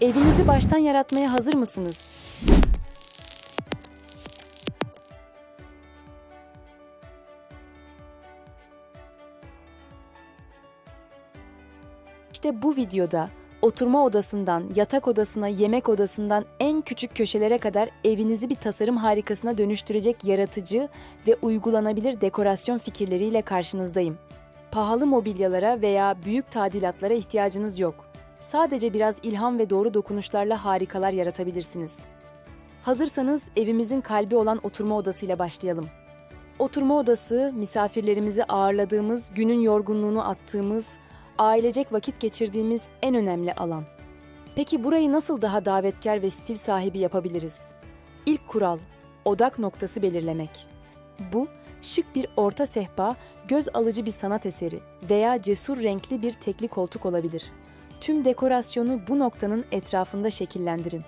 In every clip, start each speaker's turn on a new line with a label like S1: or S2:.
S1: Evinizi baştan yaratmaya hazır mısınız? İşte bu videoda oturma odasından yatak odasına, yemek odasından en küçük köşelere kadar evinizi bir tasarım harikasına dönüştürecek yaratıcı ve uygulanabilir dekorasyon fikirleriyle karşınızdayım. Pahalı mobilyalara veya büyük tadilatlara ihtiyacınız yok. Sadece biraz ilham ve doğru dokunuşlarla harikalar yaratabilirsiniz. Hazırsanız evimizin kalbi olan oturma odasıyla başlayalım. Oturma odası, misafirlerimizi ağırladığımız, günün yorgunluğunu attığımız, ailecek vakit geçirdiğimiz en önemli alan. Peki burayı nasıl daha davetkar ve stil sahibi yapabiliriz? İlk kural, odak noktası belirlemek. Bu, şık bir orta sehpa, göz alıcı bir sanat eseri veya cesur renkli bir tekli koltuk olabilir. Tüm dekorasyonu bu noktanın etrafında şekillendirin.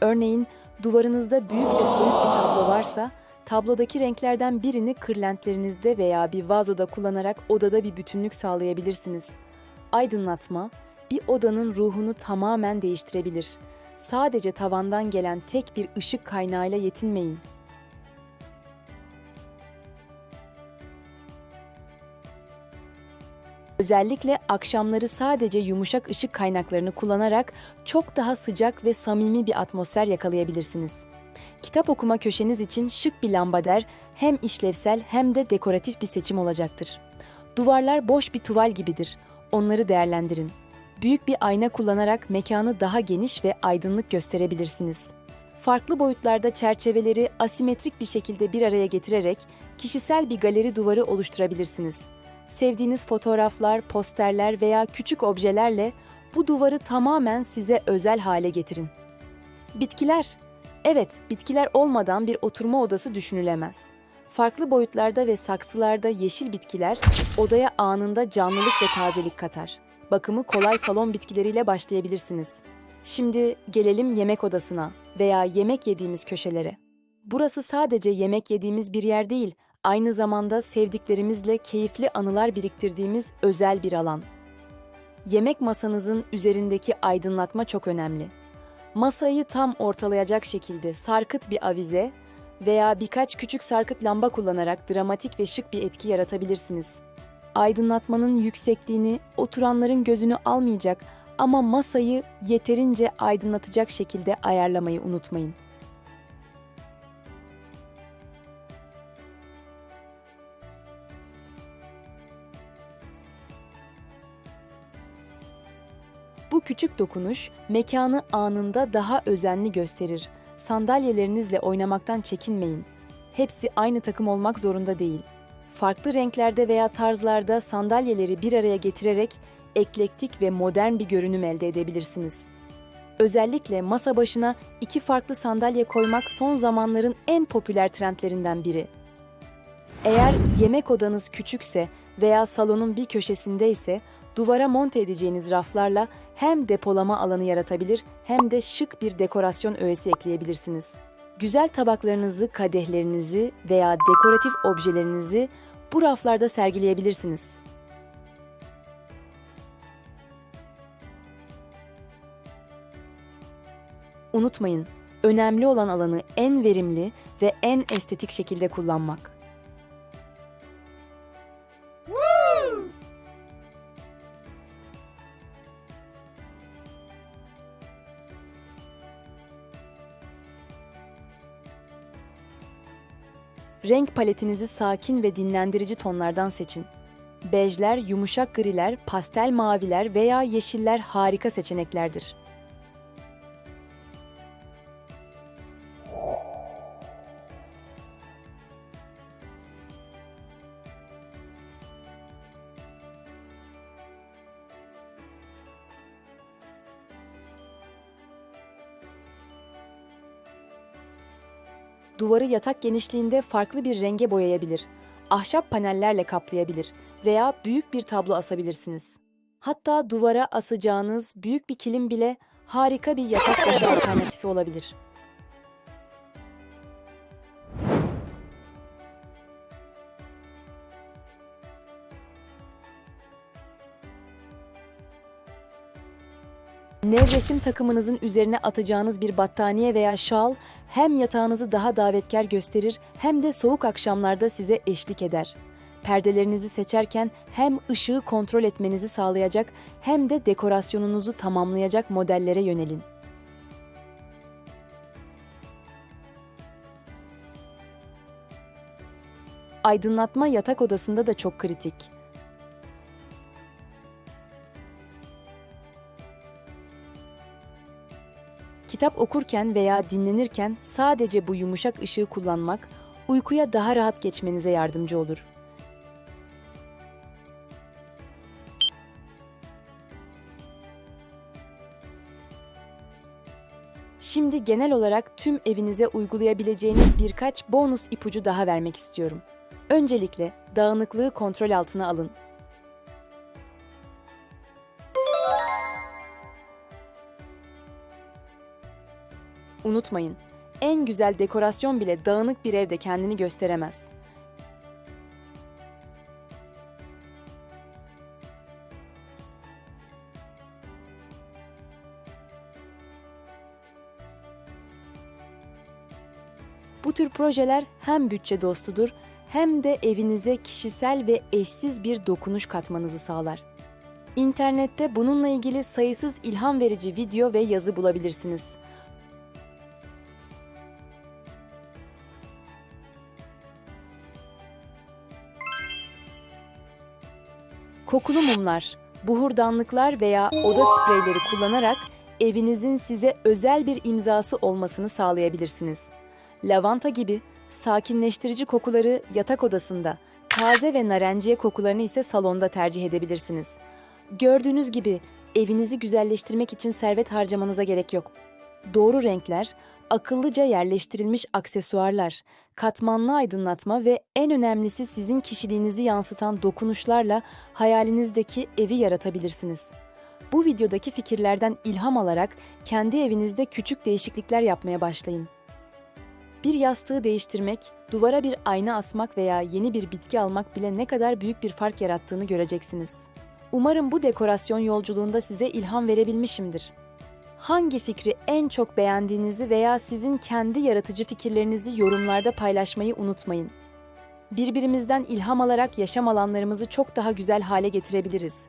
S1: Örneğin duvarınızda büyük ve soyut bir tablo varsa, tablodaki renklerden birini kırlentlerinizde veya bir vazoda kullanarak odada bir bütünlük sağlayabilirsiniz. Aydınlatma, bir odanın ruhunu tamamen değiştirebilir. Sadece tavandan gelen tek bir ışık kaynağıyla yetinmeyin. Özellikle akşamları sadece yumuşak ışık kaynaklarını kullanarak çok daha sıcak ve samimi bir atmosfer yakalayabilirsiniz. Kitap okuma köşeniz için şık bir lambader hem işlevsel hem de dekoratif bir seçim olacaktır. Duvarlar boş bir tuval gibidir. Onları değerlendirin. Büyük bir ayna kullanarak mekanı daha geniş ve aydınlık gösterebilirsiniz. Farklı boyutlarda çerçeveleri asimetrik bir şekilde bir araya getirerek kişisel bir galeri duvarı oluşturabilirsiniz. Sevdiğiniz fotoğraflar, posterler veya küçük objelerle bu duvarı tamamen size özel hale getirin. Bitkiler. Evet, bitkiler olmadan bir oturma odası düşünülemez. Farklı boyutlarda ve saksılarda yeşil bitkiler odaya anında canlılık ve tazelik katar. Bakımı kolay salon bitkileriyle başlayabilirsiniz. Şimdi gelelim yemek odasına veya yemek yediğimiz köşelere. Burası sadece yemek yediğimiz bir yer değil, aynı zamanda sevdiklerimizle keyifli anılar biriktirdiğimiz özel bir alan. Yemek masanızın üzerindeki aydınlatma çok önemli. Masayı tam ortalayacak şekilde sarkıt bir avize veya birkaç küçük sarkıt lamba kullanarak dramatik ve şık bir etki yaratabilirsiniz. Aydınlatmanın yüksekliğini oturanların gözünü almayacak ama masayı yeterince aydınlatacak şekilde ayarlamayı unutmayın. Bu küçük dokunuş mekanı anında daha özenli gösterir. Sandalyelerinizle oynamaktan çekinmeyin. Hepsi aynı takım olmak zorunda değil. Farklı renklerde veya tarzlarda sandalyeleri bir araya getirerek eklektik ve modern bir görünüm elde edebilirsiniz. Özellikle masa başına iki farklı sandalye koymak son zamanların en popüler trendlerinden biri. Eğer yemek odanız küçükse veya salonun bir köşesinde ise duvara monte edeceğiniz raflarla hem depolama alanı yaratabilir hem de şık bir dekorasyon öğesi ekleyebilirsiniz. Güzel tabaklarınızı, kadehlerinizi veya dekoratif objelerinizi bu raflarda sergileyebilirsiniz. Unutmayın, önemli olan alanı en verimli ve en estetik şekilde kullanmak. Renk paletinizi sakin ve dinlendirici tonlardan seçin. Bejler, yumuşak griler, pastel maviler veya yeşiller harika seçeneklerdir. Duvarı yatak genişliğinde farklı bir renge boyayabilir, ahşap panellerle kaplayabilir veya büyük bir tablo asabilirsiniz. Hatta duvara asacağınız büyük bir kilim bile harika bir yatak başı alternatifi olabilir. Nevresim takımınızın üzerine atacağınız bir battaniye veya şal hem yatağınızı daha davetkar gösterir hem de soğuk akşamlarda size eşlik eder. Perdelerinizi seçerken hem ışığı kontrol etmenizi sağlayacak hem de dekorasyonunuzu tamamlayacak modellere yönelin. Aydınlatma yatak odasında da çok kritik. Kitap okurken veya dinlenirken sadece bu yumuşak ışığı kullanmak uykuya daha rahat geçmenize yardımcı olur. Şimdi genel olarak tüm evinize uygulayabileceğiniz birkaç bonus ipucu daha vermek istiyorum. Öncelikle dağınıklığı kontrol altına alın. Unutmayın, en güzel dekorasyon bile dağınık bir evde kendini gösteremez. Bu tür projeler hem bütçe dostudur hem de evinize kişisel ve eşsiz bir dokunuş katmanızı sağlar. İnternette bununla ilgili sayısız ilham verici video ve yazı bulabilirsiniz. Kokulu mumlar, buhurdanlıklar veya oda spreyleri kullanarak evinizin size özel bir imzası olmasını sağlayabilirsiniz. Lavanta gibi sakinleştirici kokuları yatak odasında, taze ve narenciye kokularını ise salonda tercih edebilirsiniz. Gördüğünüz gibi evinizi güzelleştirmek için servet harcamanıza gerek yok. Doğru renkler, akıllıca yerleştirilmiş aksesuarlar, katmanlı aydınlatma ve en önemlisi sizin kişiliğinizi yansıtan dokunuşlarla hayalinizdeki evi yaratabilirsiniz. Bu videodaki fikirlerden ilham alarak kendi evinizde küçük değişiklikler yapmaya başlayın. Bir yastığı değiştirmek, duvara bir ayna asmak veya yeni bir bitki almak bile ne kadar büyük bir fark yarattığını göreceksiniz. Umarım bu dekorasyon yolculuğunda size ilham verebilmişimdir. Hangi fikri en çok beğendiğinizi veya sizin kendi yaratıcı fikirlerinizi yorumlarda paylaşmayı unutmayın. Birbirimizden ilham alarak yaşam alanlarımızı çok daha güzel hale getirebiliriz.